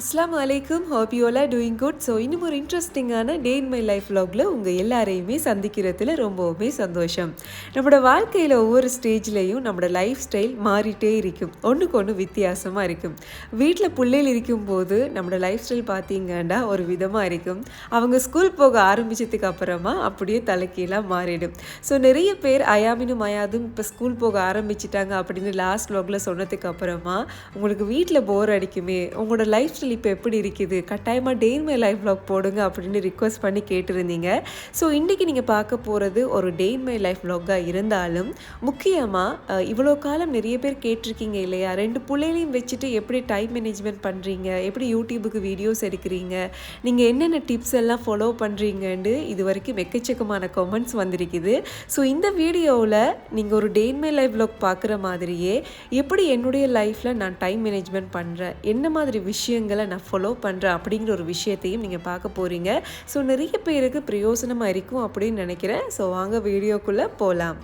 அஸ்லாம் வலைக்கும் how you doing good so இன்னும் ஒரு இன்ட்ரெஸ்டிங்கான டே இன் மை லைஃப் vlogல உங்கள் எல்லாரையுமே சந்திக்கிறதுல ரொம்பவுமே சந்தோஷம். நம்மளோட வாழ்க்கையில் ஒவ்வொரு ஸ்டேஜ்லேயும் நம்மளோட லைஃப் ஸ்டைல் மாறிட்டே இருக்கும். ஒன்றுக்கு ஒன்று வித்தியாசமாக இருக்கும். வீட்டில் பிள்ளைகள் இருக்கும்போது நம்மளோட லைஃப் ஸ்டைல் பார்த்தீங்கன்னா ஒரு விதமாக இருக்கும். அவங்க ஸ்கூல் போக ஆரம்பித்ததுக்கு அப்புறமா அப்படியே தலைக்கீழாக மாறிடும். ஸோ நிறைய பேர் அயாமினும் அயாதும் இப்போ ஸ்கூல் போக ஆரம்பிச்சிட்டாங்க அப்படின்னு லாஸ்ட் vlogல சொன்னதுக்கு அப்புறமா உங்களுக்கு வீட்டில் போர் அடிக்குமே உங்களோட லைஃப் ஸ்டைல் இப்போ எப்படி இருக்குது? கட்டாயமாக டே மை லைஃப் வ்ளாக் போடுங்க அப்படின்னு ரிக்வஸ்ட் பண்ணி கேட்டிருந்தீங்க. ஸோ இன்றைக்கி நீங்கள் பார்க்க போகிறது ஒரு டே மை லைஃப் vlog-ஆ இருந்தாலும் முக்கியமாக இவ்வளோ காலம் நிறைய பேர் கேட்டிருக்கீங்க இல்லையா? ரெண்டு பிள்ளைகளையும் வச்சுட்டு எப்படி டைம் மேனேஜ்மெண்ட் பண்ணுறீங்க எப்படி யூடியூபுக்கு வீடியோஸ் எடுக்கிறீங்க? நீங்கள் என்னென்ன டிப்ஸ் எல்லாம் ஃபாலோ பண்ணுறீங்கன்னு இது வரைக்கும் எக்கச்சக்கமான கமெண்ட்ஸ் வந்திருக்குது. ஸோ இந்த வீடியோவில் நீங்கள் ஒரு டே மை லைஃப் வ்ளாக் பார்க்குற மாதிரியே எப்படி என்னுடைய லைஃப்பில் நான் டைம் மேனேஜ்மெண்ட் பண்ணுறேன் என்ன மாதிரி விஷயங்கள் நான் ஃபாலோ பண்ணுறேன் அப்படிங்கிற ஒரு விஷயத்தையும் நீங்கள் பார்க்க போகிறீங்க ஸோ நிறைய பேருக்கு பிரயோசனமாக இருக்கும் அப்படின்னு நினைக்கிறேன். ஸோ வாங்க வீடியோக்குள்ளே போகலாம்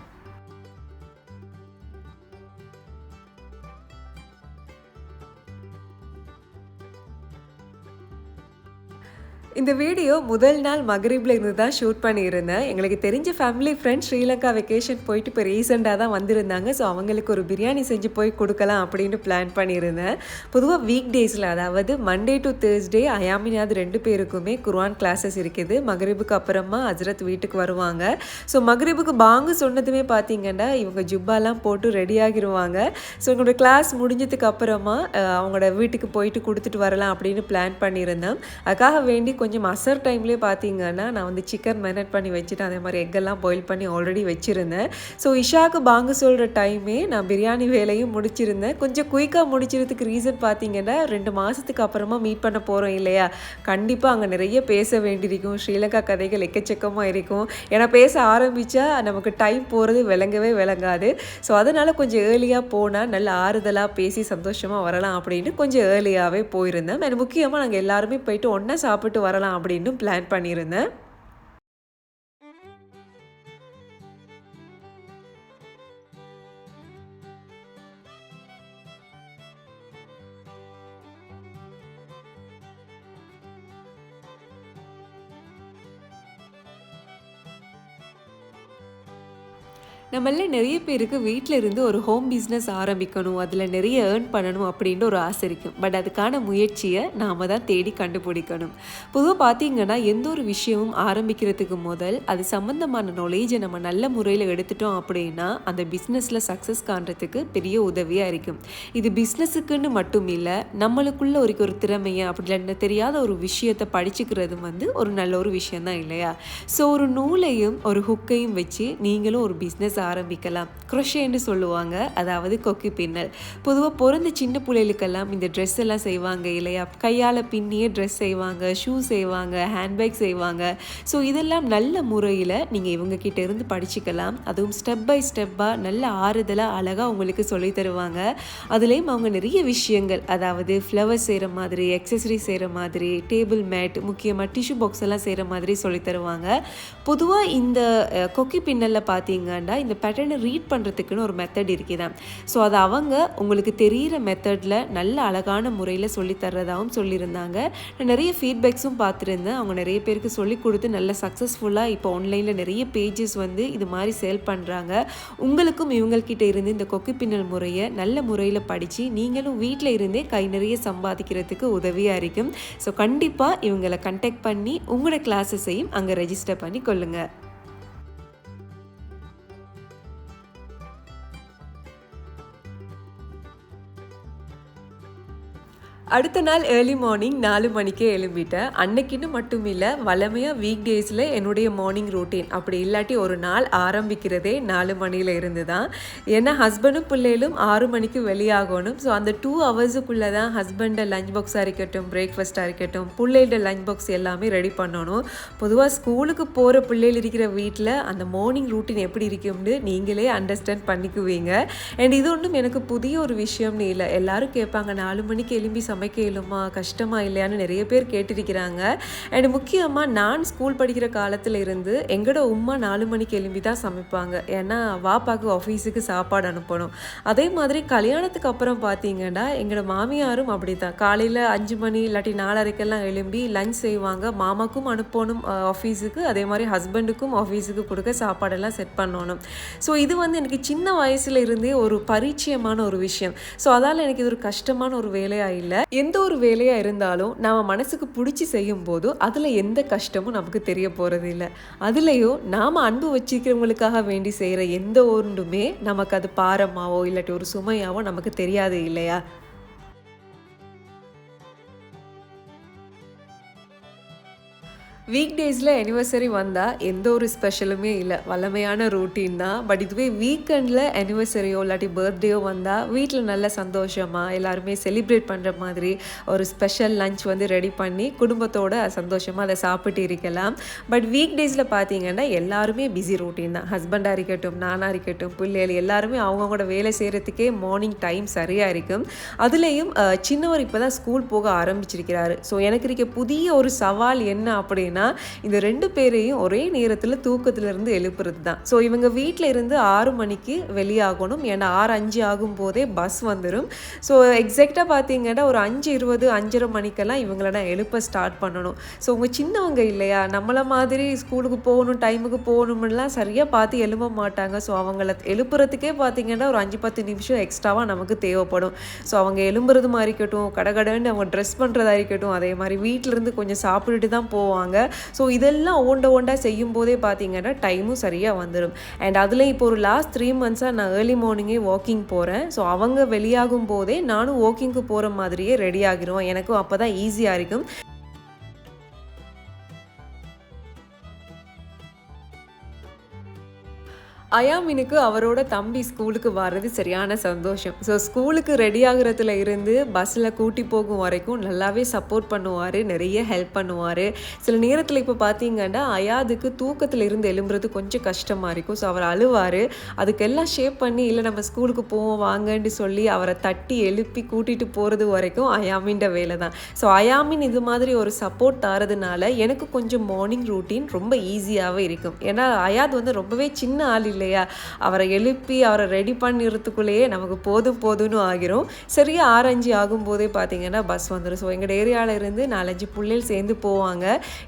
இந்த வீடியோ முதல் நாள் மகரீப்ல இருந்து தான் ஷூட் பண்ணியிருந்தேன். எங்களுக்கு தெரிஞ்ச ஃபேமிலி ஃப்ரெண்ட்ஸ் ஸ்ரீலங்கா வெக்கேஷன் போயிட்டு இப்போ ரீசெண்டாக தான் வந்திருந்தாங்க. ஸோ அவங்களுக்கு ஒரு பிரியாணி செஞ்சு போய் கொடுக்கலாம் அப்படின்னு பிளான் பண்ணியிருந்தேன். பொதுவாக வீக் டேஸில் அதாவது மண்டே டு தேர்ஸ்டே அயாமினாது ரெண்டு பேருக்குமே குர்ஆன் கிளாஸஸ் இருக்குது. மகரிபுக்கு அப்புறமா அஜரத் வீட்டுக்கு வருவாங்க. ஸோ மகரீபுக்கு பாங்கு சொன்னதுமே பார்த்தீங்கன்னா இவங்க ஜுப்பாலாம் போட்டு ரெடி ஆகிருவாங்க. ஸோ எங்களோட கிளாஸ் முடிஞ்சதுக்கு அப்புறமா அவங்களோட வீட்டுக்கு போயிட்டு கொடுத்துட்டு வரலாம் அப்படின்னு பிளான் பண்ணியிருந்தேன். அதுக்காக வேண்டி கொஞ்சம் கொஞ்சம் அசர் டைம்லேயே பார்த்தீங்கன்னா நான் வந்து சிக்கன் மேரினேட் பண்ணி வச்சுட்டு அதே மாதிரி எக்கெல்லாம் பாயில் பண்ணி ஆல்ரெடி வச்சுருந்தேன். ஸோ இஷாக்கு பாங்கு சொல்கிற டைமே நான் பிரியாணி வேலையும் முடிச்சிருந்தேன். கொஞ்சம் குயிக்காக முடிச்சிருக்கு ரீசன் பார்த்தீங்கன்னா ரெண்டு மாதத்துக்கு அப்புறமா மீட் பண்ண போகிறோம் இல்லையா? கண்டிப்பாக அங்கே நிறைய பேச வேண்டியிருக்கும். ஸ்ரீலங்கா கதைகள் எக்கச்சக்கமாக இருக்கும். ஏன்னா பேச ஆரம்பித்தா நமக்கு டைம் போகிறது விளங்கவே விளங்காது. ஸோ அதனால் கொஞ்சம் ஏர்லியாக போனால் நல்ல ஆறுதலாக பேசி சந்தோஷமாக வரலாம் அப்படின்னு கொஞ்சம் ஏர்லியாகவே போயிருந்தேன். முக்கியமாக நாங்கள் எல்லாருமே போயிட்டு ஒன்றா சாப்பிட்டு வரலாம் அப்படின்னு பிளான் பண்ணியிருந்தேன். நம்மள நிறைய பேருக்கு வீட்டில் இருந்து ஒரு ஹோம் பிஸ்னஸ் ஆரம்பிக்கணும் அதில் நிறைய ஏர்ன் பண்ணணும் அப்படின்ற ஒரு ஆசை இருக்கும் பட் அதுக்கான முயற்சியை நாம் தான் தேடி கண்டுபிடிக்கணும். பொதுவாக பார்த்தீங்கன்னா எந்த ஒரு விஷயமும் ஆரம்பிக்கிறதுக்கு முதல் அது சம்மந்தமான நாலேஜை நம்ம நல்ல முறையில் எடுத்துட்டோம் அப்படின்னா அந்த பிஸ்னஸில் சக்ஸஸ் காண்றதுக்கு பெரிய உதவியாக இருக்கும். இது பிஸ்னஸுக்குன்னு மட்டும் இல்லை நம்மளுக்குள்ள ஒரு ஒரு திறமையை அப்படி இல்லை தெரியாத ஒரு விஷயத்தை படிச்சுக்கிறதும் வந்து ஒரு நல்ல ஒரு விஷயம்தான் இல்லையா? ஸோ ஒரு நூலையும் ஒரு ஹுக்கையும் வச்சு நீங்களும் ஒரு பிஸ்னஸ் ஆரம்பிக்கலாம். குரோஷேன்னு சொல்லுவாங்க. அதாவது கொக்கி பின்னல். பொதுவாக பிறந்த சின்ன பிள்ளைகளுக்கெல்லாம் இந்த ட்ரெஸ் எல்லாம் செய்வாங்க இல்லையா? கையால் பின்னியே ட்ரெஸ் செய்வாங்க ஷூ செய்வாங்க ஹேண்ட்பேக் செய்வாங்க. ஸோ இதெல்லாம் நல்ல முறையில் நீங்கள் இவங்க கிட்ட இருந்து படிச்சுக்கலாம். அதுவும் ஸ்டெப் பை ஸ்டெப்பாக நல்ல ஆறுதலாக அழகாக உங்களுக்கு சொல்லி தருவாங்க. அதுலேயும் அவங்க நிறைய விஷயங்கள். அதாவது ஃப்ளவர்ஸ் செய்கிற மாதிரி எக்ஸசரி செய்கிற மாதிரி டேபிள் மேட் முக்கியமாக டிஷ்யூ பாக்ஸ் எல்லாம் செய்கிற மாதிரி சொல்லி தருவாங்க. பொதுவாக இந்த கொக்கி பின்னலில் பார்த்தீங்கன்னா இந்த பேட்டர்னை ரீட் பண்ணுறதுக்குன்னு ஒரு மெத்தட் இருக்குதான் ஸோ அது அவங்க உங்களுக்கு தெரிகிற மெத்தடில் நல்ல அழகான முறையில் சொல்லி தர்றதாகவும் சொல்லியிருந்தாங்க. நான் நிறைய ஃபீட்பேக்ஸும் பார்த்துருந்தேன். அவங்க நிறைய பேருக்கு சொல்லி கொடுத்து நல்ல சக்ஸஸ்ஃபுல்லாக இப்போ ஆன்லைனில் நிறைய பேஜஸ் வந்து இது மாதிரி சேல் பண்ணுறாங்க உங்களுக்கும் இவங்கள்கிட்ட இருந்து இந்த கொக்கு பின்னல் முறையை நல்ல முறையில் படித்து நீங்களும் வீட்டில் இருந்தே கை நிறைய சம்பாதிக்கிறதுக்கு உதவியாக இருக்கும். ஸோ கண்டிப்பாக இவங்களை கண்டெக்ட் பண்ணி உங்களோட கிளாஸஸையும் அங்கே ரெஜிஸ்டர் பண்ணி கொள்ளுங்கள் அடுத்த நாள் ஏர்லி மார்னிங் நாலு மணிக்கே எழும்பிட்டேன். அன்னைக்குன்னு மட்டும் இல்லை வளமையாக வீக் டேஸில் என்னுடைய மார்னிங் ரொட்டீன் அப்படி இல்லாட்டி ஒரு நாள் ஆரம்பிக்கிறதே நாலு மணியில் இருந்து தான் ஏன்னா ஹஸ்பண்டும் பிள்ளைகளும் ஆறு மணிக்கு வெளியாகணும். ஸோ அந்த டூ ஹவர்ஸுக்குள்ளே தான் ஹஸ்பண்டை லஞ்ச் பாக்ஸாக இருக்கட்டும் பிரேக்ஃபாஸ்ட்டாக இருக்கட்டும் பிள்ளைகளோட லஞ்ச் பாக்ஸ் எல்லாமே ரெடி பண்ணணும். பொதுவாக ஸ்கூலுக்கு போகிற பிள்ளைகள் இருக்கிற வீட்டில் அந்த மார்னிங் ரூட்டீன் எப்படி இருக்கும்னு நீங்களே அண்டர்ஸ்டாண்ட் பண்ணிக்குவீங்க. அண்ட் இது ஒன்றும் எனக்கு புதிய ஒரு விஷயம்னு இல்லை. எல்லாரும் கேட்பாங்க நாலு மணிக்கு எழும்பி சமைக்க இயலுமா? கஷ்டமா இல்லையான்னு நிறைய பேர் கேட்டிருக்கிறாங்க. அண்ட் முக்கியமாக நான் ஸ்கூல் படிக்கிற காலத்தில் இருந்து எங்களோட உம்மா நாலு மணிக்கு எழும்பி தான் சமைப்பாங்க. ஏன்னா வாப்பாக்கு ஆஃபீஸுக்கு சாப்பாடு அனுப்பணும். அதே மாதிரி கல்யாணத்துக்கு அப்புறம் பார்த்தீங்கன்னா எங்களோட மாமியாரும் அப்படி தான் காலையில் அஞ்சு மணி இல்லாட்டி நாலரைக்கெல்லாம் எழும்பி லஞ்ச் செய்வாங்க. மாமாக்கும் அனுப்பணும் ஆஃபீஸுக்கு அதே மாதிரி ஹஸ்பண்டுக்கும் ஆஃபீஸுக்கு கொடுக்க சாப்பாடெல்லாம் செட் பண்ணணும். ஸோ இது வந்து எனக்கு சின்ன வயசுல இருந்தே ஒரு பரிச்சயமான ஒரு விஷயம். ஸோ அதால் எனக்கு இது ஒரு கஷ்டமான ஒரு வேலையாக இல்லை. எந்த ஒரு வேலையாக இருந்தாலும் நம்ம மனசுக்கு பிடிச்சி செய்யும் போது அதில் எந்த கஷ்டமும் நமக்கு தெரிய போகிறது இல்லை. அதுலேயும் நாம் அன்பு வச்சிருக்கிறவங்களுக்காக வேண்டி செய்கிற எந்த ஒன்றுமே நமக்கு அது பாரமாவோ இல்லாட்டி ஒரு சுமையாவோ நமக்கு தெரியாது இல்லையா? வீக் டேஸில் அனிவர்சரி வந்தால் எந்த ஒரு ஸ்பெஷலுமே இல்லை. வல்லமையான ரூட்டீன் தான் பட் இதுவே வீக்கெண்டில் அனிவர்சரியோ இல்லாட்டி பர்த்டேயோ வந்தால் வீட்டில் நல்ல சந்தோஷமாக எல்லாருமே செலிப்ரேட் பண்ணுற மாதிரி ஒரு ஸ்பெஷல் லஞ்ச் வந்து ரெடி பண்ணி குடும்பத்தோட சந்தோஷமாக அதை சாப்பிட்டு இருக்கலாம். பட் வீக் டேஸில் பார்த்தீங்கன்னா எல்லாருமே பிஸி ரூட்டீன் தான் ஹஸ்பண்டாக இருக்கட்டும் நானாக இருக்கட்டும் பிள்ளைகள் எல்லாருமே அவங்கவுங்களோட வேலை செய்கிறதுக்கே மார்னிங் டைம் சரியாக இருக்கும். அதுலேயும் சின்னவர் இப்போ தான் ஸ்கூல் போக ஆரம்பிச்சிருக்கிறாரு. ஸோ எனக்கு இருக்க புதிய ஒரு சவால் என்ன அப்படின்னா இந்த ரெண்டு பேரையும் ஒரே நேரத்தில் தூக்கத்திலிருந்து எழுப்புறது தான். ஸோ இவங்க வீட்டில் இருந்து ஆறு மணிக்கு வெளியாகணும். ஏன்னா ஆறு அஞ்சு ஆகும் போதே பஸ் வந்துடும் ஸோ எக்ஸாக்டாக பார்த்தீங்கன்னா ஒரு அஞ்சு இருபது அஞ்சரை மணிக்கெல்லாம் இவங்கள நான் எழுப்ப ஸ்டார்ட் பண்ணணும். ஸோ உங்கள் சின்னவங்க இல்லையா? நம்மளை மாதிரி ஸ்கூலுக்கு போகணும் டைமுக்கு போகணும்லாம் சரியாக பார்த்து எழும்ப மாட்டாங்க. ஸோ அவங்கள எழுப்புறதுக்கே பார்த்தீங்கன்னா ஒரு அஞ்சு பத்து நிமிஷம் எக்ஸ்ட்ராவாக நமக்கு தேவைப்படும். ஸோ அவங்க எழும்புறதுமா இருக்கட்டும் கடகடன்னு அவங்க ட்ரெஸ் பண்ணுறதா இருக்கட்டும் அதே மாதிரி வீட்டிலேருந்து கொஞ்சம் சாப்பிட்டுட்டு தான் போவாங்க. ஸோ இதெல்லாம் ஓண்ட ஓண்டா செய்யும் போதே பார்த்தீங்கன்னா டைமும் சரியாக வந்துடும் அண்ட் அதில் இப்போ ஒரு லாஸ்ட் த்ரீ மந்த்ஸாக நான் ஏர்லி மார்னிங்கே வாக்கிங் போகிறேன் ஸோ அவங்க வெளியாகும் போதே நானும் வாக்கிங்க்கு போகிற மாதிரியே ரெடி ஆகிரும் எனக்கும் அப்போ தான் ஈஸியாக இருக்கும். அயாமினுக்கு அவரோட தம்பி ஸ்கூலுக்கு வர்றது சரியான சந்தோஷம். ஸோ ஸ்கூலுக்கு ரெடி ஆகுறதுல இருந்து பஸ்ஸில் கூட்டி போகும் வரைக்கும் நல்லாவே சப்போர்ட் பண்ணுவார் நிறைய ஹெல்ப் பண்ணுவார். சில நேரத்தில் இப்போ பார்த்தீங்கன்னா அயாதுக்கு தூக்கத்தில் இருந்து எழும்புறது கொஞ்சம் கஷ்டமாக இருக்கும். ஸோ அவர் அழுவார். அதுக்கெல்லாம் ஷேப் பண்ணி இல்லை நம்ம ஸ்கூலுக்கு போவோம் வாங்கன்னு சொல்லி அவரை தட்டி எழுப்பி கூட்டிகிட்டு போகிறது வரைக்கும் அயாமின்ற வேலை தான். ஸோ அயாமின் இது மாதிரி ஒரு சப்போர்ட் தரதுனால எனக்கு கொஞ்சம் மார்னிங் ரூட்டீன் ரொம்ப ஈஸியாகவே இருக்கும். ஏன்னா அயாத் வந்து ரொம்பவே சின்ன ஆள் இல்லை இல்லையா? அவரை எழுப்பி அவரை ரெடி பண்ணிடுறதுக்குள்ளேயே நமக்கு போதும் போதும்னு ஆகிரும். சரியா ஆரஞ்சு ஆகும்போதே பார்த்தீங்கன்னா பஸ் வந்துடும் ஸோ எங்கள் ஏரியாவில் இருந்து நாலஞ்சு பிள்ளைகள் சேர்ந்து போவாங்க.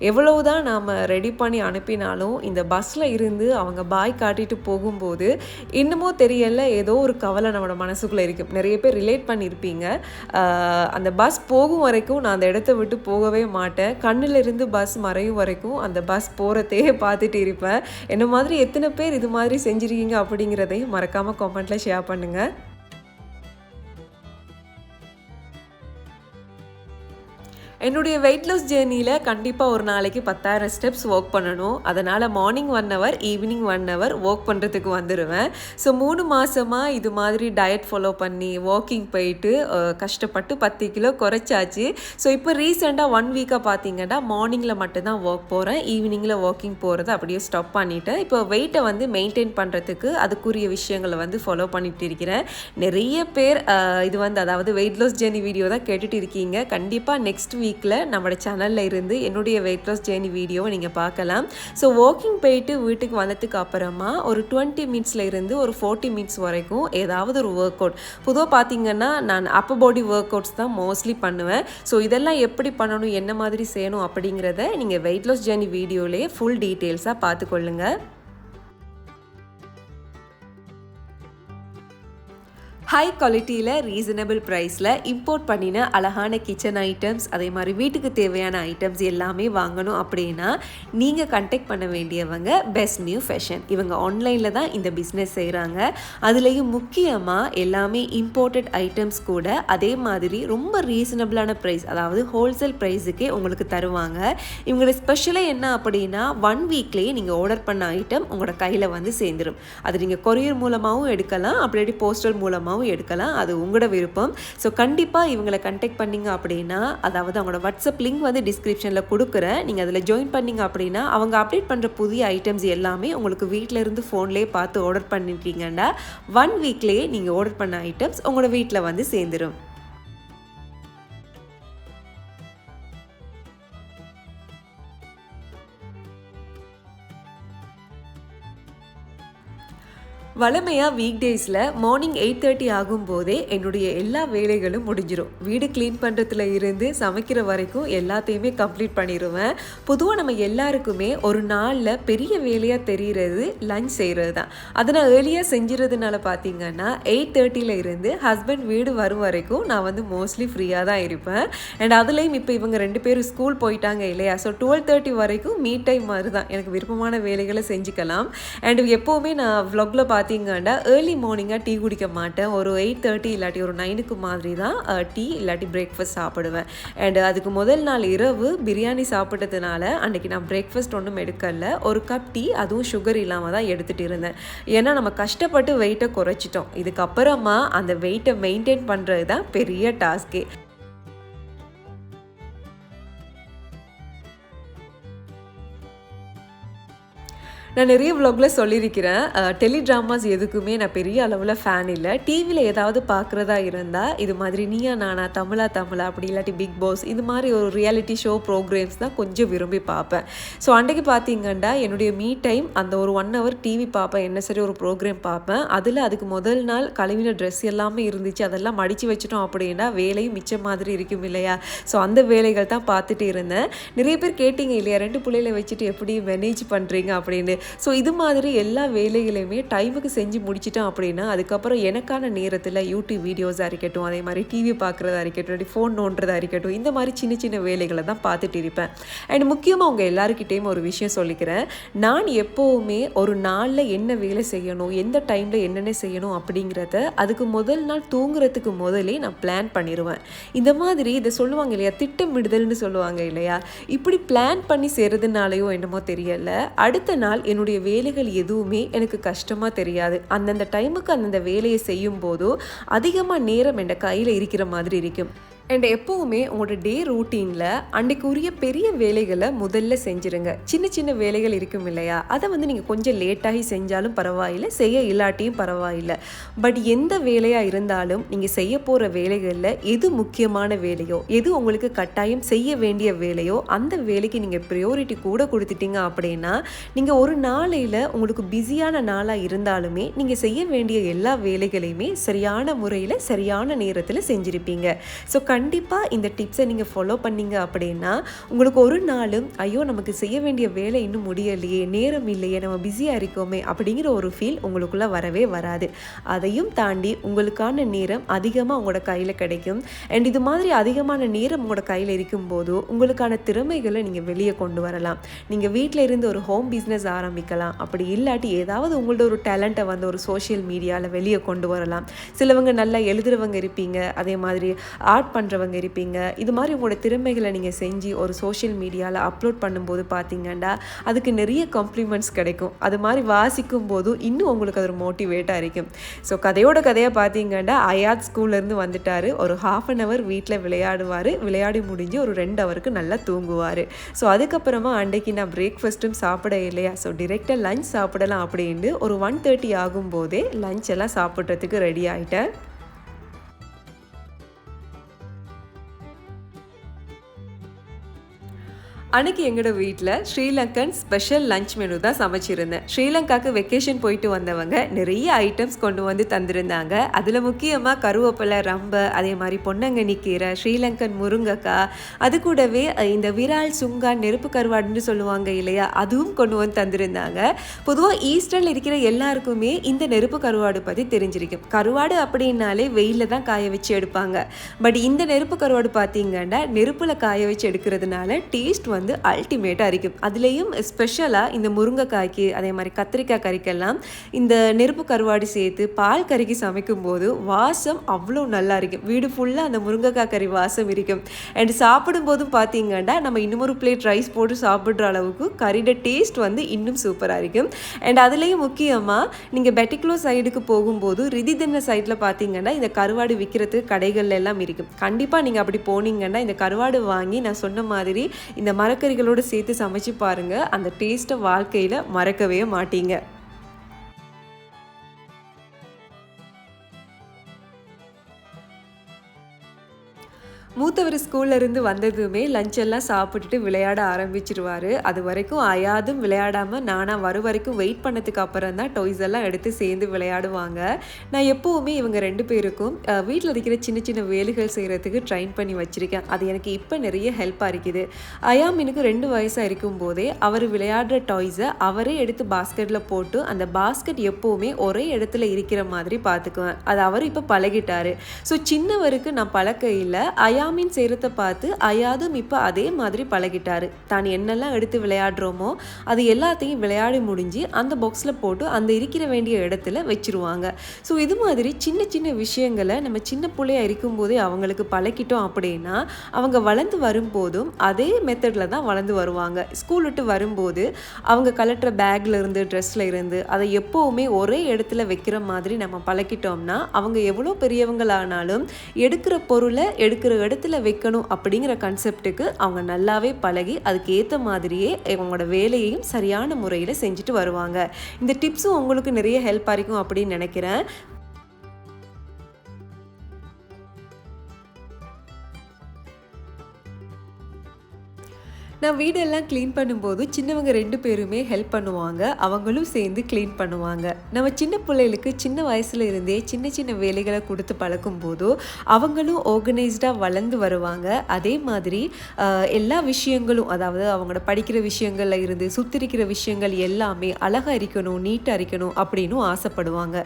எவ்வளவு தான் நாம் ரெடி பண்ணி அனுப்பினாலும் இந்த பஸ்ஸில் இருந்து அவங்க பாய் காட்டிட்டு போகும்போது இன்னமும் தெரியல ஏதோ ஒரு கவலை நம்மளோட மனசுக்குள்ளே இருக்கும் நிறைய பேர் ரிலேட் பண்ணியிருப்பீங்க அந்த பஸ் போகும் வரைக்கும் நான் அந்த இடத்த விட்டு போகவே மாட்டேன். கண்ணுல இருந்து பஸ் மறையும் வரைக்கும் அந்த பஸ் போகிறதையே பார்த்துட்டு இருப்பேன். என்ன மாதிரி எத்தனை பேர் இது மாதிரி செஞ்சுருக்கீங்க அப்படிங்கிறதையும் மறக்காமல் கமெண்ட்டில் ஷேர் பண்ணுங்கள் என்னுடைய வெயிட் லாஸ் ஜேர்னியில் கண்டிப்பாக ஒரு நாளைக்கு பத்தாயிரம் ஸ்டெப்ஸ் ஒர்க் பண்ணணும். அதனால் morning one hour evening one hour work பண்ணுறதுக்கு வந்துடுவேன் ஸோ மூணு மாதமாக இது மாதிரி டயட் ஃபாலோ பண்ணி வாக்கிங் போயிட்டு கஷ்டப்பட்டு பத்து கிலோ குறைச்சாச்சு. ஸோ இப்போ ரீசெண்டாக ஒன் வீக்காக பார்த்தீங்கன்னா மார்னிங்கில் மட்டும்தான் ஒர்க் போகிறேன் ஈவினிங்கில் வாக்கிங் போகிறத அப்படியே ஸ்டாப் பண்ணிவிட்டேன் இப்போ வெயிட்டை வந்து மெயின்டைன் பண்ணுறதுக்கு அதுக்குரிய விஷயங்களை வந்து ஃபாலோ பண்ணிகிட்டு இருக்கிறேன். நிறைய பேர் இது வந்து அதாவது வெயிட் லாஸ் ஜேர்னி வீடியோ தான் கேட்டுட்டு இருக்கீங்க. கண்டிப்பாக நெக்ஸ்ட் வீக் வீக்கில் நம்மளோட சேனலில் இருந்து என்னுடைய வெயிட் லாஸ் ஜேர்னி வீடியோவை நீங்கள் பார்க்கலாம் ஸோ வாக்கிங் போயிட்டு வீட்டுக்கு வந்ததுக்கு அப்புறமா ஒரு டுவெண்ட்டி மினிட்ஸில் இருந்து ஒரு ஃபோர்ட்டி மினிட்ஸ் வரைக்கும் ஏதாவது ஒரு ஒர்க் அவுட் பொதுவாக பார்த்தீங்கன்னா நான் அப்பர் பாடி ஒர்க் அவுட்ஸ் தான் மோஸ்ட்லி பண்ணுவேன். ஸோ இதெல்லாம் எப்படி பண்ணணும் என்ன மாதிரி செய்யணும் அப்படிங்கிறத நீங்கள் வெயிட் லாஸ் ஜேர்னி வீடியோலேயே ஃபுல் டீட்டெயில்ஸாக பார்த்துக்கொள்ளுங்கள் ஹை குவாலிட்டியில் ரீசனபிள் ப்ரைஸில் இம்போர்ட் பண்ணின அழகான கிச்சன் ஐட்டம்ஸ் அதே மாதிரி வீட்டுக்கு தேவையான ஐட்டம்ஸ் எல்லாமே வாங்கணும் அப்படின்னா நீங்கள் கண்டெக்ட் பண்ண வேண்டியவங்க பெஸ்ட் நியூ ஃபேஷன் இவங்க ஆன்லைனில் தான் இந்த பிஸ்னஸ் செய்கிறாங்க அதுலேயும் முக்கியமாக எல்லாமே இம்போர்ட்டட் ஐட்டம்ஸ் கூட அதே மாதிரி ரொம்ப ரீசனபிளான ப்ரைஸ் அதாவது ஹோல்சேல் ப்ரைஸுக்கே உங்களுக்கு தருவாங்க. இவங்களோட ஸ்பெஷலே என்ன அப்படின்னா ஒன் வீக்லேயே நீங்கள் ஆர்டர் பண்ண ஐட்டம் உங்களோட கையில் வந்து சேர்ந்துடும் அது நீங்கள் கொரியர் மூலமாகவும் எடுக்கலாம் அப்படி போஸ்டல் மூலமாகவும் எடுக்கலாம். அது உங்களோட விருப்பம். ஸோ கண்டிப்பாக இவங்களை கண்டெக்ட் பண்ணீங்க அப்படின்னா அதாவது அவங்களோட வாட்ஸ்அப் லிங்க் வந்து டிஸ்கிரிப்ஷனில் கொடுக்குறேன். நீங்கள் அதில் ஜாயின் பண்ணீங்க அப்படின்னா அவங்க அப்டேட் பண்ணுற புதிய ஐட்டம்ஸ் எல்லாமே உங்களுக்கு வீட்டில் இருந்து ஃபோன்லேயே பார்த்து ஆர்டர் பண்ணிட்டீங்கன்னா ஒன் வீக்லேயே நீங்கள் ஆர்டர் பண்ண ஐட்டம்ஸ் உங்களோட வீட்டில் வந்து சேர்ந்துடும் வளமையாக வீக் டேஸில் மார்னிங் எயிட் தேர்ட்டி ஆகும்போதே என்னுடைய எல்லா வேலைகளும் முடிஞ்சிடும் வீடு க்ளீன் பண்ணுறதுல இருந்து சமைக்கிற வரைக்கும் எல்லாத்தையுமே கம்ப்ளீட் பண்ணிடுவேன் பொதுவாக நம்ம எல்லாருக்குமே ஒரு நாளில் பெரிய வேலையாக தெரிகிறது லஞ்ச் செய்கிறது தான் அதை நான் ஏர்லியாக செஞ்சுறதுனால பார்த்தீங்கன்னா எயிட் தேர்ட்டியில் இருந்து ஹஸ்பண்ட் வீடு வரும் வரைக்கும் நான் வந்து மோஸ்ட்லி ஃப்ரீயாக தான் இருப்பேன். அண்ட் அதுலேயும் இப்போ இவங்க ரெண்டு பேரும் ஸ்கூல் போயிட்டாங்க இல்லையா? ஸோ டுவெல் தேர்ட்டி வரைக்கும் மீட் டைம் மாதிரி தான் எனக்கு விருப்பமான வேலைகளை செஞ்சுக்கலாம். அண்ட் எப்போவுமே நான் vlogல பார்த்தீங்கன்னா ஏர்லி மார்னிங்காக டீ குடிக்க மாட்டேன். ஒரு எயிட் தேர்ட்டி இல்லாட்டி ஒரு நைனுக்கு மாதிரி தான் டீ இல்லாட்டி பிரேக்ஃபாஸ்ட் சாப்பிடுவேன். அண்ட் அதுக்கு முதல் நாள் இரவு பிரியாணி சாப்பிட்டதுனால அன்றைக்கி நான் பிரேக்ஃபாஸ்ட் ஒன்றும் எடுக்கல. ஒரு கப் டீ அதுவும் சுகர் இல்லாமல் தான் எடுத்துகிட்டு இருந்தேன். ஏன்னா நம்ம கஷ்டப்பட்டு வெயிட்டை குறைச்சிட்டோம். இதுக்கப்புறமா அந்த வெயிட்டை மெயின்டைன் பண்ணுறது தான் பெரிய டாஸ்கே நான் நிறைய வ்ளாகில் சொல்லியிருக்கிறேன். டெலி ட்ராமாஸ் எதுக்குமே நான் பெரிய அளவில் ஃபேன் இல்லை. டிவியில் ஏதாவது பார்க்குறதா இருந்தால் இது மாதிரி நீயா நானா தமிழா தமிழா அப்படி இல்லாட்டி பிக் பாஸ் இது மாதிரி ஒரு ரியாலிட்டி ஷோ ப்ரோக்ராம்ஸ் தான் கொஞ்சம் விரும்பி பார்ப்பேன் ஸோ அன்றைக்கு பார்த்தீங்கன்னா என்னுடைய மீ டைம் அந்த ஒரு ஒன் ஹவர் டிவி பார்ப்பேன் என்ன சரி ஒரு ப்ரோக்ராம் பார்ப்பேன் அதில் அதுக்கு முதல் நாள் கழுவின ட்ரெஸ் எல்லாமே இருந்துச்சு. அதெல்லாம் மடித்து வச்சிட்டோம் அப்படின்னா வேலையும் மிச்சம் மாதிரி இருக்கும் இல்லையா? ஸோ அந்த வேலைகள் தான் பார்த்துட்டு இருந்தேன். நிறைய பேர் கேட்டிங்க இல்லையா? ரெண்டு பிள்ளைகளை வச்சுட்டு எப்படி மேனேஜ் பண்ணுறீங்க அப்படின்னு. ஸோ இது மாதிரி எல்லா வேலைகளையுமே டைமுக்கு செஞ்சு முடிச்சிட்டோம் அப்படின்னா அதுக்கப்புறம் எனக்கான நேரத்தில் யூடியூப் வீடியோஸாக இருக்கட்டும் அதே மாதிரி டிவி பார்க்குறதா இருக்கட்டும் இல்லாட்டி ஃபோன் நோண்டுறதா இருக்கட்டும் இந்த மாதிரி சின்ன சின்ன வேலைகளை தான் பார்த்துட்டு இருப்பேன். அண்ட் முக்கியமாக உங்கள் எல்லாருக்கிட்டேயும் ஒரு விஷயம் சொல்லிக்கிறேன். நான் எப்போவுமே ஒரு நாளில் என்ன வேலை செய்யணும் எந்த டைமில் என்னென்ன செய்யணும் அப்படிங்கிறத அதுக்கு முதல் நாள் தூங்குறதுக்கு முதலே நான் பிளான் பண்ணிடுவேன் இந்த மாதிரி இதை சொல்லுவாங்க இல்லையா திட்டமிடுதல்னு சொல்லுவாங்க இல்லையா? இப்படி பிளான் பண்ணி செய்கிறதுனாலையோ என்னமோ தெரியல. அடுத்த நாள் என்னுடைய வேலைகள் எதுவுமே எனக்கு கஷ்டமாக தெரியாது. அந்தந்த டைமுக்கு அந்தந்த வேலையை செய்யும் போதோ அதிகமாக நேரம் என் கையில் இருக்கிற மாதிரி இருக்கும். அண்ட் எப்போவுமே உங்களோட டே ரூட்டீனில் அன்றைக்குரிய பெரிய வேலைகளை முதல்ல செஞ்சுருங்க. சின்ன சின்ன வேலைகள் இருக்கும் இல்லையா? அதை வந்து நீங்கள் கொஞ்சம் லேட்டாகி செஞ்சாலும் பரவாயில்லை செய்ய இல்லாட்டியும் பரவாயில்லை. பட் எந்த வேலையாக இருந்தாலும் நீங்கள் செய்ய போகிற வேலைகளில் எது முக்கியமான வேலையோ எது உங்களுக்கு கட்டாயம் செய்ய வேண்டிய வேலையோ அந்த வேலைக்கு நீங்கள் ப்ரியோரிட்டி கூட கொடுத்துட்டீங்க அப்படின்னா நீங்கள் ஒரு நாளையில் உங்களுக்கு பிஸியான நாளாக இருந்தாலுமே நீங்கள் செய்ய வேண்டிய எல்லா வேலைகளையுமே சரியான முறையில் சரியான நேரத்தில் செஞ்சுருப்பீங்க. ஸோ கண்டிப்பாக இந்த டிப்ஸை நீங்கள் ஃபாலோ பண்ணீங்க அப்படின்னா உங்களுக்கு ஒரு நாளும் ஐயோ நமக்கு செய்ய வேண்டிய வேலை இன்னும் முடியலையே நேரம் இல்லையே நம்ம பிஸியாக இருக்கோமே அப்படிங்கிற ஒரு ஃபீல் உங்களுக்குள்ளே வரவே வராது. அதையும் தாண்டி உங்களுக்கான நேரம் அதிகமாக உங்களோட கையில் கிடைக்கும். அண்ட் இது மாதிரி அதிகமான நேரம் உங்களோட கையில் இருக்கும்போது உங்களுக்கான திறமைகளை நீங்கள் வெளியே கொண்டு வரலாம். நீங்கள் வீட்டில் இருந்து ஒரு ஹோம் பிஸ்னஸ் ஆரம்பிக்கலாம். அப்படி இல்லாட்டி ஏதாவது உங்களோட ஒரு டேலண்ட்டை வந்து ஒரு சோஷியல் மீடியாவில் வெளியே கொண்டு வரலாம். சிலவங்க நல்லா எழுதுறவங்க இருப்பீங்க. அதே மாதிரி ஆர்ட் பண்ணுறவங்க இருப்பீங்க. இது மாதிரி உங்களோட திறமைகளை நீங்கள் செஞ்சு ஒரு சோஷியல் மீடியாவில் அப்லோட் பண்ணும்போது பார்த்தீங்கன்னா அதுக்கு நிறைய காம்ப்ளிமெண்ட்ஸ் கிடைக்கும். அது மாதிரி வாசிக்கும் போதும் இன்னும் உங்களுக்கு அது ஒரு மோட்டிவேட்டாக இருக்கும். ஸோ கதையோட கதையாக பார்த்தீங்கன்னா அயாத் ஸ்கூல்லேருந்து வந்துட்டார். ஒரு ஹாஃப் அன் ஹவர் வீட்டில் விளையாடுவார். விளையாடி முடிஞ்சு ஒரு ரெண்டு ஹவருக்கு நல்லா தூங்குவார். ஸோ அதுக்கப்புறமா அன்றைக்கு நான் பிரேக்ஃபாஸ்ட்டும் சாப்பிட இல்லையா? ஸோ டிரெக்டாக லஞ்ச் சாப்பிடலாம் அப்படின்ட்டு ஒரு ஒன் தேர்ட்டி ஆகும்போதே லஞ்ச் எல்லாம் சாப்பிட்றதுக்கு ரெடி ஆகிட்டேன் அன்னைக்கு எங்களோட வீட்டில் ஸ்ரீலங்கன் ஸ்பெஷல் லஞ்ச் மெனு தான் சமைச்சிருந்தேன். ஸ்ரீலங்காக்கு வெக்கேஷன் போயிட்டு வந்தவங்க நிறைய ஐட்டம்ஸ் கொண்டு வந்து தந்திருந்தாங்க. அதில் முக்கியமாக கருவேப்பிலை ரம்ப அதே மாதிரி பொன்னங்கண்ணி கீரை ஸ்ரீலங்கன் முருங்கக்காய் அது கூடவே இந்த விரால் சுங்கான் நெருப்பு கருவாடுன்னு சொல்லுவாங்க இல்லையா அதுவும் கொண்டு வந்து தந்திருந்தாங்க. பொதுவாக ஈஸ்டர்னில் இருக்கிற எல்லாருக்குமே இந்த நெருப்பு கருவாடு பற்றி தெரிஞ்சிருக்கும். கருவாடு அப்படின்னாலே வெயிலில் தான் காய வச்சு எடுப்பாங்க. பட் இந்த நெருப்பு கருவாடு பார்த்தீங்கன்னா நெருப்பில் காய வச்சு எடுக்கிறதுனால டேஸ்ட் வந்து அல்டிமேட்டாக இருக்கும் அதுலேயும் ஸ்பெஷலாக இந்த முருங்கைக்காய்க்கு அதே மாதிரி கத்திரிக்காய் கறிக்கெல்லாம் இந்த நெருப்பு கருவாடு சேர்த்து பால் கறிக்கு சமைக்கும் போது வாசம் அவ்வளோ நல்லா இருக்கும். வீடு ஃபுல்லாக அந்த முருங்கைக்காய் கறி வாசம் இருக்கும். அண்ட் சாப்பிடும்போதும் பார்த்தீங்கன்னா நம்ம இன்னொரு பிளேட் ரைஸ் போட்டு சாப்பிட்ற அளவுக்கு கறியோட டேஸ்ட் வந்து இன்னும் சூப்பராக இருக்கும். அண்ட் அதுலேயும் முக்கியமாக நீங்கள் பெட்டிக்லோ சைடுக்கு போகும்போது ரிதிதன்ன சைடில் பார்த்தீங்கன்னா இந்த கருவாடு விற்கிறதுக்கு கடைகள்ல எல்லாம் இருக்கும். கண்டிப்பாக நீங்கள் அப்படி போனீங்கன்னா இந்த கருவாடு வாங்கி நான் சொன்ன மாதிரி இந்த மாதிரி மரக்கறிகளோடு சேர்த்து சமைச்சு பாருங்கள் அந்த டேஸ்ட்டை வாழ்க்கையில் மறக்கவே மாட்டீங்க. மூத்தவர் ஸ்கூல்லேருந்து வந்ததுமே லஞ்செல்லாம் சாப்பிட்டுட்டு விளையாட ஆரம்பிச்சிருவார். அது வரைக்கும் அயாதும் விளையாடாமல் நானாக வர வரைக்கும் வெயிட் பண்ணதுக்கு அப்புறம் தான் டாய்ஸ் எல்லாம் எடுத்து சேர்ந்து விளையாடுவாங்க. நான் எப்போவுமே இவங்க ரெண்டு பேருக்கும் வீட்டில் இருக்கிற சின்ன சின்ன வேலைகள் செய்கிறதுக்கு ட்ரைன் பண்ணி வச்சுருக்கேன். அது எனக்கு இப்போ நிறைய ஹெல்ப்பாக இருக்குது. அயாமினுக்கு ரெண்டு வயசாக இருக்கும் போதே அவர் விளையாடுற டாய்ஸை அவரே எடுத்து பாஸ்கெட்டில் போட்டு அந்த பாஸ்கெட் எப்போவுமே ஒரே இடத்துல இருக்கிற மாதிரி பார்த்துக்குவேன். அது அவர் இப்போ பழகிட்டார். ஸோ சின்னவருக்கு நான் பழக்க இல்லை. அயாமின் செய்கிறத பார்த்து அயாதும் இப்போ அதே மாதிரி பழகிட்டாரு. தான் என்னெல்லாம் எடுத்து விளையாடுறோமோ அது எல்லாத்தையும் விளையாடி முடிஞ்சு அந்த பாக்ஸில் போட்டு அந்த இருக்கிற வேண்டிய இடத்துல வச்சிருவாங்க. ஸோ இது மாதிரி சின்ன சின்ன விஷயங்களை நம்ம சின்ன பிள்ளையா இருக்கும்போதே அவங்களுக்கு பழக்கிட்டோம் அப்படின்னா அவங்க வளர்ந்து வரும்போதும் அதே மெத்தடில் தான் வளர்ந்து வருவாங்க. ஸ்கூல் விட்டு வரும்போது அவங்க கலட்டுற பேக்ல இருந்து ட்ரெஸ்ல இருந்து அதை எப்போவுமே ஒரே இடத்துல வைக்கிற மாதிரி நம்ம பழக்கிட்டோம்னா அவங்க எவ்வளோ பெரியவங்களானாலும் எடுக்கிற பொருளை எடுக்கிற இடத்துல வைக்கணும் அப்படிங்கிற கன்செப்டுக்கு அவங்க நல்லாவே பழகி அதுக்கு ஏற்ற மாதிரியே அவங்களோட வேலையையும் சரியான முறையில் செஞ்சுட்டு வருவாங்க. இந்த டிப்ஸும் உங்களுக்கு நிறைய ஹெல்ப் ஆகிருக்கும் அப்படின்னு நினைக்கிறேன். நான் வீடெல்லாம் க்ளீன் பண்ணும்போது சின்னவங்க ரெண்டு பேருமே ஹெல்ப் பண்ணுவாங்க. அவங்களும் சேர்ந்து க்ளீன் பண்ணுவாங்க. நம்ம சின்ன பிள்ளைகளுக்கு சின்ன வயசுல இருந்தே சின்ன சின்ன வேலைகளை கொடுத்து பழக்கும் போதோ அவங்களும் ஆர்கனைஸ்டாக வளர்ந்து வருவாங்க. அதே மாதிரி எல்லா விஷயங்களும் அதாவது அவங்களோட படிக்கிற விஷயங்கள்ல இருந்து சுத்திரிக்கிற விஷயங்கள் எல்லாமே அழகாக இருக்கணும் நீட்டாக இருக்கணும் அப்படின்னு ஆசைப்படுவாங்க.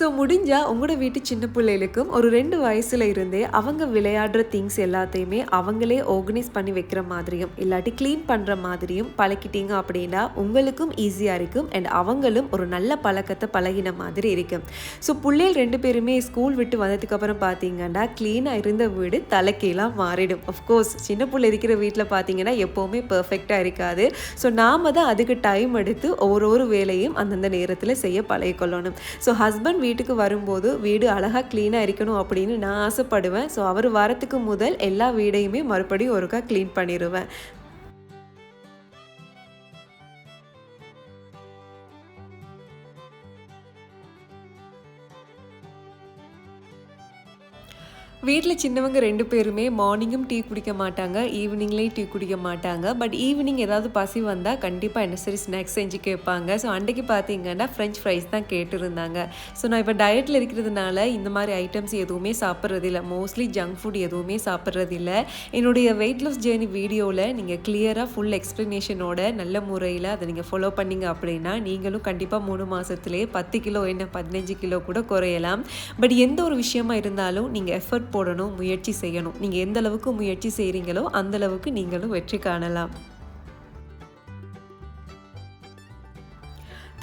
ஸோ முடிஞ்சால் உங்களோட வீட்டு சின்ன பிள்ளைகளுக்கும் ஒரு ரெண்டு வயசில் இருந்தே அவங்க விளையாடுற திங்ஸ் எல்லாத்தையுமே அவங்களே ஆர்கனைஸ் பண்ணி வைக்கிற மாதிரியும் இல்லாட்டி க்ளீன் பண்ணுற மாதிரியும் பழக்கிட்டீங்க அப்படின்னா உங்களுக்கும் ஈஸியாக இருக்கும் அண்ட் அவங்களும் ஒரு நல்ல பழக்கத்தை பழகின மாதிரி இருக்கும். ஸோ பிள்ளைகள் ரெண்டு பேருமே ஸ்கூல் விட்டு வந்ததுக்கப்புறம் பார்த்தீங்கன்னா க்ளீனாக இருந்த வீடு தலைக்கீழாக மாறிடும். அஃப்கோர்ஸ் சின்ன பிள்ளை இருக்கிற வீட்டில் பார்த்தீங்கன்னா எப்போவுமே பர்ஃபெக்டாக இருக்காது. ஸோ நாம் தான் அதுக்கு டைம் எடுத்து ஒரு ஒரு வேலையும் அந்தந்த நேரத்தில் செய்ய பழகிக்கொள்ளணும். ஸோ ஹஸ்பண்ட் வீட்டுக்கு வரும்போது வீடு அழகாக க்ளீனாக இருக்கணும் அப்படின்னு நான் ஆசைப்படுவேன். ஸோ அவர் வரத்துக்கு முதல் எல்லா வீடையுமே மறுபடியும் ஒருக்கா க்ளீன் பண்ணிடுவேன் வீட்டில் சின்னவங்க ரெண்டு பேருமே மார்னிங்கும் டீ குடிக்க மாட்டாங்க ஈவினிங்லேயும் டீ குடிக்க மாட்டாங்க. பட் ஈவினிங் ஏதாவது பசி வந்தால் கண்டிப்பாக என்ன சரி ஸ்நாக்ஸ் செஞ்சு கேட்பாங்க. ஸோ அன்றைக்கு பார்த்தீங்கன்னா ஃப்ரெஞ்ச் ஃப்ரைஸ் தான் கேட்டிருந்தாங்க. ஸோ நான் இப்போ டயட்டில் இருக்கிறதுனால இந்த மாதிரி ஐட்டம்ஸ் எதுவுமே சாப்பிட்றது இல்லை மோஸ்ட்லி ஜங்க் ஃபுட் எதுவுமே சாப்பிட்றது இல்லை என்னுடைய வெயிட் லாஸ் ஜேர்னி வீடியோவில் நீங்கள் கிளியராக ஃபுல் எக்ஸ்ப்ளனேஷனோட நல்ல முறையில் அதை நீங்கள் ஃபாலோ பண்ணிங்க அப்படின்னா நீங்களும் கண்டிப்பாக மூணு மாதத்துலேயே பத்து கிலோ என்ன பதினஞ்சு கிலோ கூட குறையலாம். பட் எந்த ஒரு விஷயமா இருந்தாலும் நீங்கள் எஃபர்ட் போடணும் முயற்சி செய்யணும். நீங்கள் எந்த அளவுக்கு முயற்சி செய்கிறீங்களோ அந்த அளவுக்கு நீங்களும் வெற்றி காணலாம்.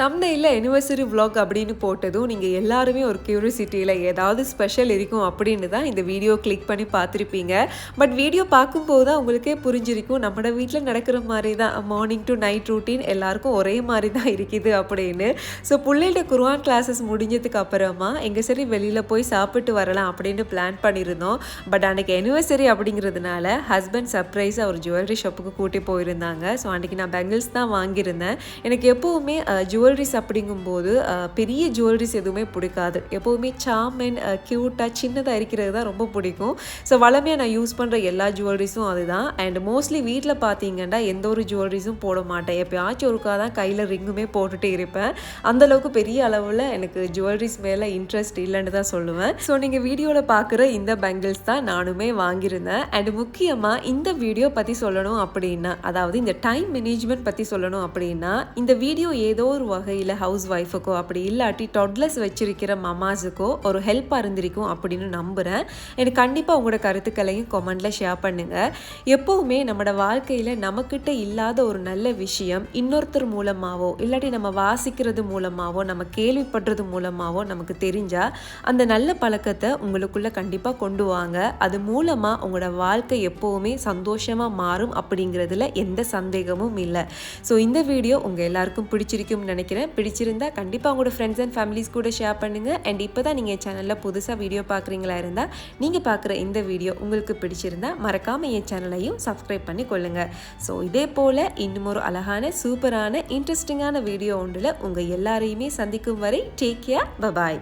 தம்னையில் அனிவர்சரி விலாக் அப்படின்னு போட்டதும் நீங்கள் எல்லாருமே ஒரு கியூரியாசிட்டியில் ஏதாவது ஸ்பெஷல் இருக்கும் அப்படின்னு தான் இந்த வீடியோ கிளிக் பண்ணி பார்த்துருப்பீங்க. பட் வீடியோ பார்க்கும்போது தான் உங்களுக்கே புரிஞ்சிருக்கும். நம்மளோட வீட்டில் நடக்கிற மாதிரி தான் மார்னிங் டு நைட் ரூட்டீன் எல்லாருக்கும் ஒரே மாதிரி தான் இருக்குது அப்படின்னு. ஸோ பிள்ளைகிட்ட குருவான் கிளாஸஸ் முடிஞ்சதுக்கு அப்புறமா எங்கே சரி வெளியில் போய் சாப்பிட்டு வரலாம் அப்படின்னு பிளான் பண்ணியிருந்தோம் பட் அன்னைக்கு அனிவர்சரி அப்படிங்கிறதுனால ஹஸ்பண்ட் சர்ப்ரைஸாக ஒரு ஜுவல்லரி ஷாப்புக்கு கூட்டி போயிருந்தாங்க. ஸோ அன்றைக்கி நான் பெங்கிள்ஸ் தான் வாங்கியிருந்தேன். எனக்கு எப்போவுமே ஜுவல் ஜுவல்லரிஸ் அப்படிங்கும்போது பெரிய ஜுவல்லரிஸ் எதுவுமே பிடிக்காது. எப்போவுமே சாம் அண்ட் க்யூட்டாக சின்னதாக இருக்கிறது தான் ரொம்ப பிடிக்கும். ஸோ வளமையாக நான் யூஸ் பண்ணுற எல்லா ஜுவல்லரிஸும் அதுதான். அண்ட் மோஸ்ட்லி வீட்டில் பார்த்தீங்கன்னா எந்த ஒரு ஜுவல்லரிஸும் போட மாட்டேன். எப்பயாச்சும் ஒருக்கா தான் கையில் ரிங்குமே போட்டுகிட்டே இருப்பேன். அந்தளவுக்கு பெரிய அளவில் எனக்கு ஜுவல்லரிஸ் மேலே இன்ட்ரெஸ்ட் இல்லைன்னு தான் சொல்லுவேன். ஸோ நீங்கள் வீடியோவில் பார்க்குற இந்த பெங்கிள்ஸ் தான் நானுமே வாங்கியிருந்தேன். அண்ட் முக்கியமாக இந்த வீடியோ பற்றி சொல்லணும் அப்படின்னா அதாவது இந்த டைம் மேனேஜ்மெண்ட் பற்றி சொல்லணும் அப்படின்னா இந்த வீடியோ ஏதோ ஒரு வகையில் ஹவுஸ் ஒய்ஃபுக்கோ அப்படி இல்லாட்டி டொட்லஸ் வச்சிருக்கிற மமாஸுக்கோ ஒரு ஹெல்ப்பாக இருந்திருக்கும் அப்படின்னு நம்புகிறேன் எனக்கு கண்டிப்பாக உங்களோட கருத்துக்களையும் கொமெண்டில் ஷேர் பண்ணுங்கள் எப்போவுமே நம்மளோட வாழ்க்கையில் நம்மக்கிட்ட இல்லாத ஒரு நல்ல விஷயம் இன்னொருத்தர் மூலமாகவோ இல்லாட்டி நம்ம வாசிக்கிறது மூலமாகவோ நம்ம கேள்விப்படுறது மூலமாகவோ நமக்கு தெரிஞ்சால் அந்த நல்ல பழக்கத்தை உங்களுக்குள்ளே கண்டிப்பாக கொண்டு வாங்க. அது மூலமாக உங்களோட வாழ்க்கை எப்போவுமே சந்தோஷமாக மாறும் அப்படிங்கிறதுல எந்த சந்தேகமும் இல்லை. ஸோ இந்த வீடியோ உங்கள் எல்லாருக்கும் பிடிச்சிருக்கும்னு நினைக்கிறேன். பிடிச்சிருந்தா கண்டிப்பாக உங்களோட ஃப்ரெண்ட்ஸ் அண்ட் ஃபேமிலிஸ் கூட ஷேர் பண்ணுங்கள் அண்ட் இப்போ தான் நீங்கள் சேனலில் புதுசாக வீடியோ பார்க்குறீங்களா இருந்தால் நீங்கள் பார்க்குற இந்த வீடியோ உங்களுக்கு பிடிச்சிருந்தா மறக்காமல் என் சேனலையும் சப்ஸ்கிரைப் பண்ணி கொள்ளுங்கள் ஸோ இதே போல் இன்னும் ஒரு அழகான சூப்பரான இன்ட்ரெஸ்டிங்கான வீடியோ ஒன்றில் உங்கள் எல்லாரையுமே சந்திக்கும் வரை டேக் கேர் பபாய்